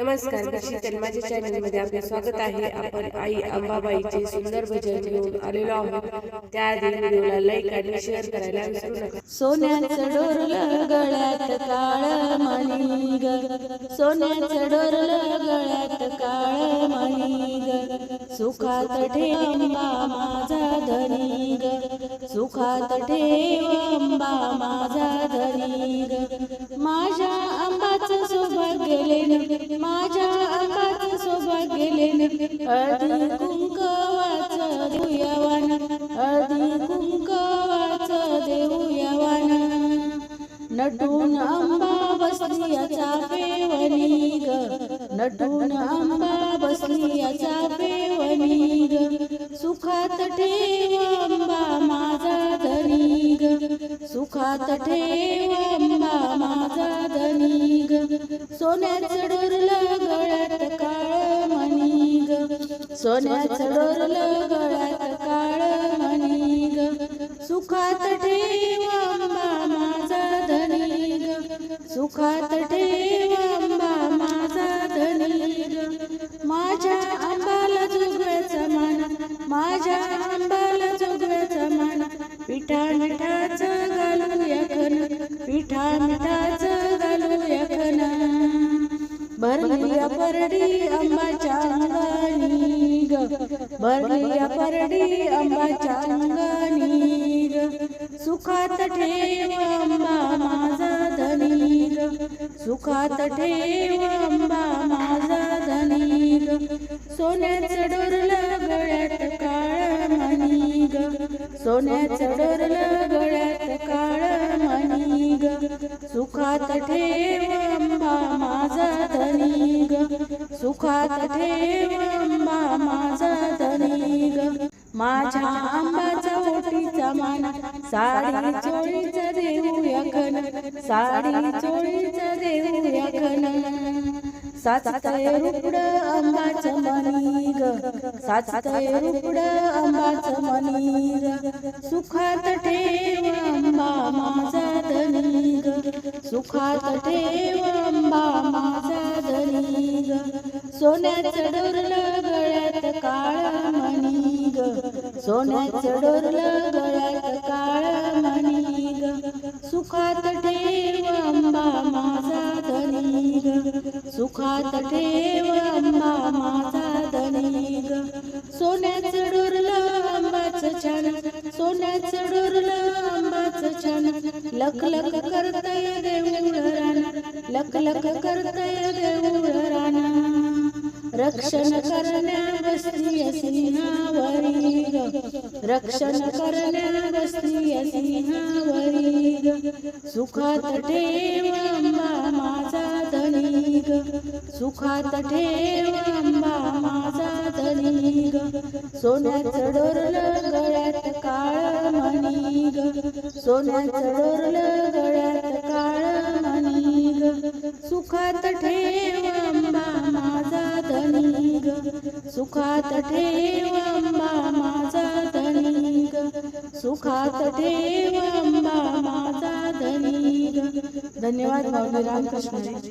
नमस्कार मी शीतल माझ्या चॅनलमध्ये आपले स्वागत आहे. आपण आई अंबाबाईचे सुंदर भजन घेऊन आलेलो आहोत. त्याआधी व्हिडिओला लाईक आणि शेअर करायला विसरू नका. सोन्याचं डोरलं गळ्यात काळ मणी ग. सोन्याचं डोरलं गळ्यात काळ मणी ग. सुखात ठेवा माझा धनी ग. सुखात ठेवा माझा धनी ग. माझ्या हळदी कुंकवाचं देऊयावान हळदी कुंकवाचं देऊयावान नटून आंबा बसली याचा पेवणी ग. नटून आंबा बसली याचा पेवणी ग. सुखात ठेव आंबा माझा धनी ग. सुखात ठेव आंबा माझा धनी ग. सोन्याचं डोरलं सोन्याचं डोरलं गळ्यात काळ मणी ग सुखात ठेव अंबा माझा धनी ग सुखात ठेव अंबा माझा धनी ग माझ्या अंबाला जोगव्याचा मान माझ्या अंबाला जोगव्याचा मान. पिठा मिठाचं घालू यखन पिठा मिठाचं घालू यखन. भरली परडी अंबाच्या अंगानी भरली परडी अंबाच्या अंगणीर सुखात ठेव अंबा माझा धनी सुखात ठेव अंबा माझा धनी ग सोन्याचं डोरलं गळ्यात काळ मणी सोन्याचं डोरलं गळ्यात काळ मणी सुखात ठेव अंबा माझा धनी सुखात ठेव माझ्या आंबाचा ओटीचा माना साडी चोळीचा देऊ यखन साडी चोळीचा देऊ यखन. साचतय रुपड अंबाच मनी ग साचतय रुपड अंबाच मनी ग सुखात ठेव अंबा माझा धनी ग सुखात ठेव अंबा माझा धनी ग सोन्याचं डोरलं ग सोन्याचं डोरलं गळ्यात काळ मणी ग सुखात ठेव आंबा माझा धनी ग सुखात ठेव अंबा माझा धनी ग सोन्याचं डोरलं आंबाचं छान. सोन्याचं डोरलं आंबाचं छान. लख लख करतय देऊळ राणा लख लख करतय देऊळ रक्षण करण्या बसली सिंहावरी रक्षण करण्या बसली सिंहावरी सुखात ठेव अंबा माझा धनी सुखात ठेव आंबा माझा धनी ग सोन्याचं डोरलं गळ्यात काळ मणी ग सोन्याचं डोरलं गळ्यात काळ मणी सुखात ठेव सुखात ठेव अंबा माझा धनी सुखात ठेव अंबा माझा धनी धन्यवाद माऊली रामकृष्ण.